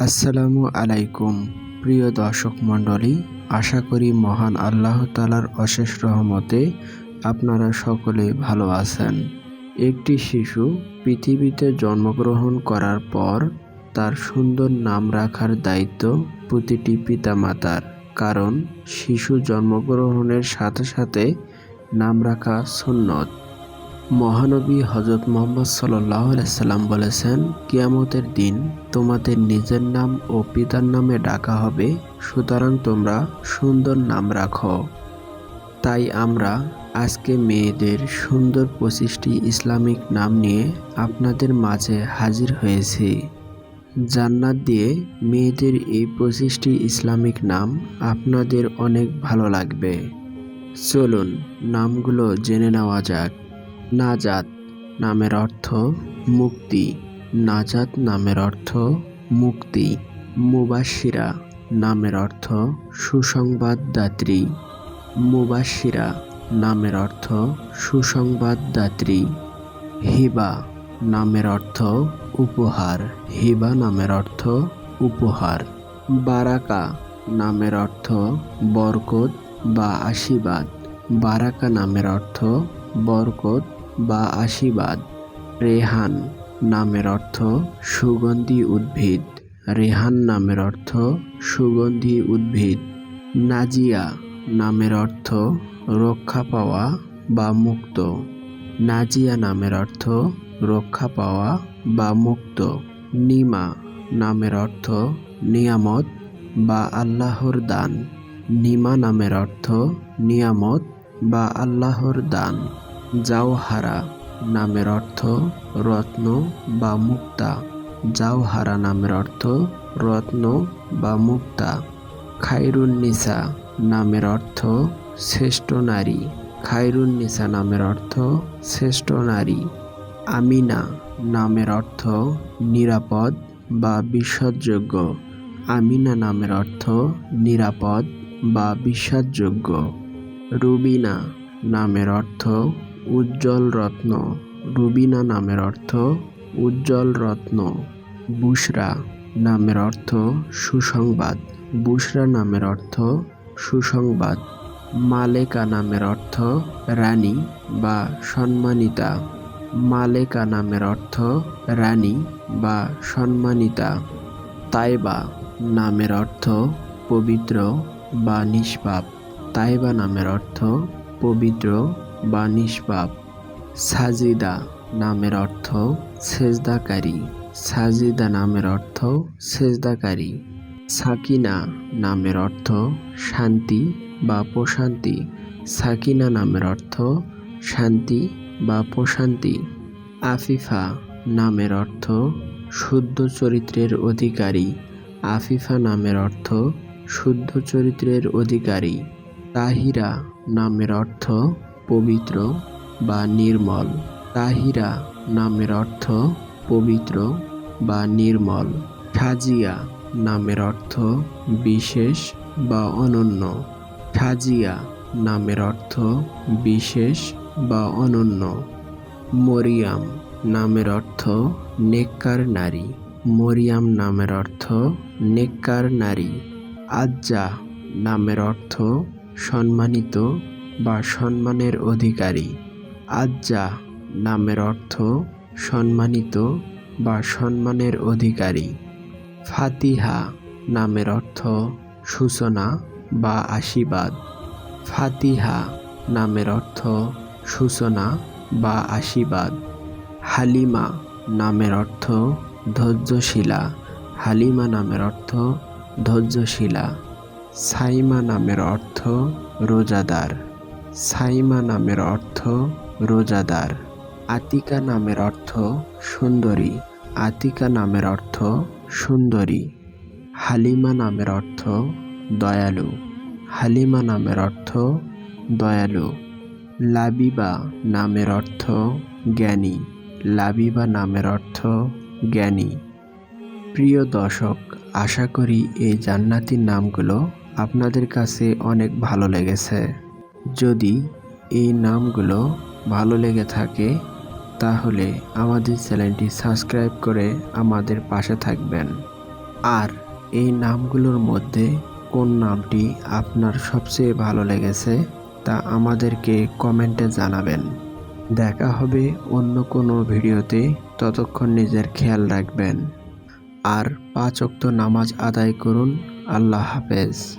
আসসালামু আলাইকুম, প্রিয় দর্শক মণ্ডলী, আশা করি মহান আল্লাহ তালার অশেষ রহমতে আপনারা সকলে ভালো আছেন। একটি শিশু পৃথিবীতে জন্মগ্রহণ করার পর তার সুন্দর নাম রাখার দায়িত্ব প্রতিটি পিতামাতার। কারণ, শিশু জন্মগ্রহণের সাথে সাথে নাম রাখা সুন্নত। মহানবী হজরত মোহাম্মদ সাল্লাম বলেছেন, কিয়ামতের দিন তোমাদের নিজের নাম ও পিতার নামে ডাকা হবে, সুতরাং তোমরা সুন্দর নাম রাখো। তাই আমরা আজকে মেয়েদের সুন্দর পঁচিশটি ইসলামিক নাম নিয়ে আপনাদের মাঝে হাজির হয়েছি। জান্নাত দিয়ে মেয়েদের এই পঁচিশটি ইসলামিক নাম আপনাদের অনেক ভালো লাগবে। চলুন, নামগুলো জেনে নেওয়া যাক। নাজাত নামের অর্থ মুক্তি, নাজাত নামের অর্থ মুক্তি মুবাশিরা নামের অর্থ সুসংবাদদাত্রী মুবাশিরা নামের অর্থ সুসংবাদদাত্রী, হিবা নামের অর্থ উপহার, হিবা নামের অর্থ উপহার, বারাকা নামের অর্থ বরকত বা আশীর্বাদ, বারাকা নামের অর্থ বরকত বা আশীর্বাদ। রেহান নামের অর্থ সুগন্ধি উদ্ভিদ। রেহান নামের অর্থ সুগন্ধি উদ্ভিদ। নাজিয়া নামের অর্থ রক্ষা পাওয়া বা মুক্ত। নাজিয়া নামের অর্থ রক্ষা পাওয়া বা মুক্ত। নিমা নামের অর্থ নিয়ামত বা আল্লাহর দান। নিমা নামের অর্থ নিয়ামত বা আল্লাহর দান। জাওহারা নামের অর্থ রত্ন বা মুক্তা। জাওহারা নামের অর্থ রত্ন বা মুক্তা। খায়রুন্নিসা নামের অর্থ শ্রেষ্ঠ নারী। খায়রুন্নিসা নামের অর্থ শ্রেষ্ঠ নারী। আমিনা নামের অর্থ নিরাপদ বা বিশ্বাসযোগ্য আমিনা নামের অর্থ নিরাপদ বা বিশ্বাসযোগ্য রুবিনা নামের অর্থ উজ্জ্বল রত্ন, রুবিনা নামের অর্থ উজ্জ্বল রত্ন বুশরা নামের অর্থ সুসংবাদ বুশরা নামের অর্থ সুসংবাদ, মালেকা নামের অর্থ রানী বা সম্মানিতা, মালেকা নামের অর্থ রানী বা সম্মানিতা, তাইবা নামের অর্থ পবিত্র বা নিষ্পাপ, তাইবা নামের অর্থ পবিত্র বা নিষ্পাপ। সাজিদা নামের অর্থ সেজদাকারী। সাজিদা নামের অর্থ সেজদাকারী। সাকিনা নামের অর্থ শান্তি বা প্রশান্তি। সাকিনা নামের অর্থ শান্তি বা প্রশান্তি। আফিফা নামের অর্থ শুদ্ধ চরিত্রের অধিকারী। আফিফা নামের অর্থ শুদ্ধ চরিত্রের অধিকারী। তাহিরা নামের অর্থ পবিত্র বা নির্মল, তাহিরা নামের অর্থ পবিত্র বা নির্মল সাজিয়া নামের অর্থ বিশেষ বা অনন্য সাজিয়া নামের অর্থ বিশেষ বা অনন্য, মরিয়াম নামের অর্থ নেককার নারী, মরিয়াম নামের অর্থ নেককার নারী আজ্জা নামের অর্থ সম্মানিত বা সম্মানের অধিকারী। আজ্জা নামের অর্থ, সম্মানিত বা সম্মানের অধিকারী। ফাতিহা নামের অর্থ, সূচনা বা আশীর্বাদ। ফাতিহা নামের অর্থ, সূচনা বা আশীর্বাদ। হালিমা নামের অর্থ, ধৈর্যশীলা। হালিমা নামের অর্থ, ধৈর্যশীলা। সাইমা নামের অর্থ, রোজাদার। সাইমা নামের অর্থ রোজাদার, আতিকা নামের অর্থ সুন্দরী, আতিকা নামের অর্থ সুন্দরী, হালিমা নামের অর্থ দয়ালু, হালিমা নামের অর্থ দয়ালু, লাবিবা নামের অর্থ জ্ঞানী, লাবিবা নামের অর্থ জ্ঞানী। প্রিয় দর্শক, আশা করি এই জান্নাতির নামগুলো আপনাদের কাছে অনেক ভালো লেগেছে। যদি এই নামগুলো ভালো লেগে থাকে, তাহলে আমাদের চ্যানেলটি সাবস্ক্রাইব করে আমাদের পাশে থাকবেন। আর এই নামগুলোর মধ্যে কোন নামটি আপনার সবচেয়ে ভালো লেগেছে, তা আমাদেরকে কমেন্টে জানাবেন। দেখা হবে অন্য কোনো ভিডিওতে, ততক্ষণ নিজের খেয়াল রাখবেন। আর পাঁচ ওয়াক্ত নামাজ আদায় করুন। আল্লাহ হাফেজ।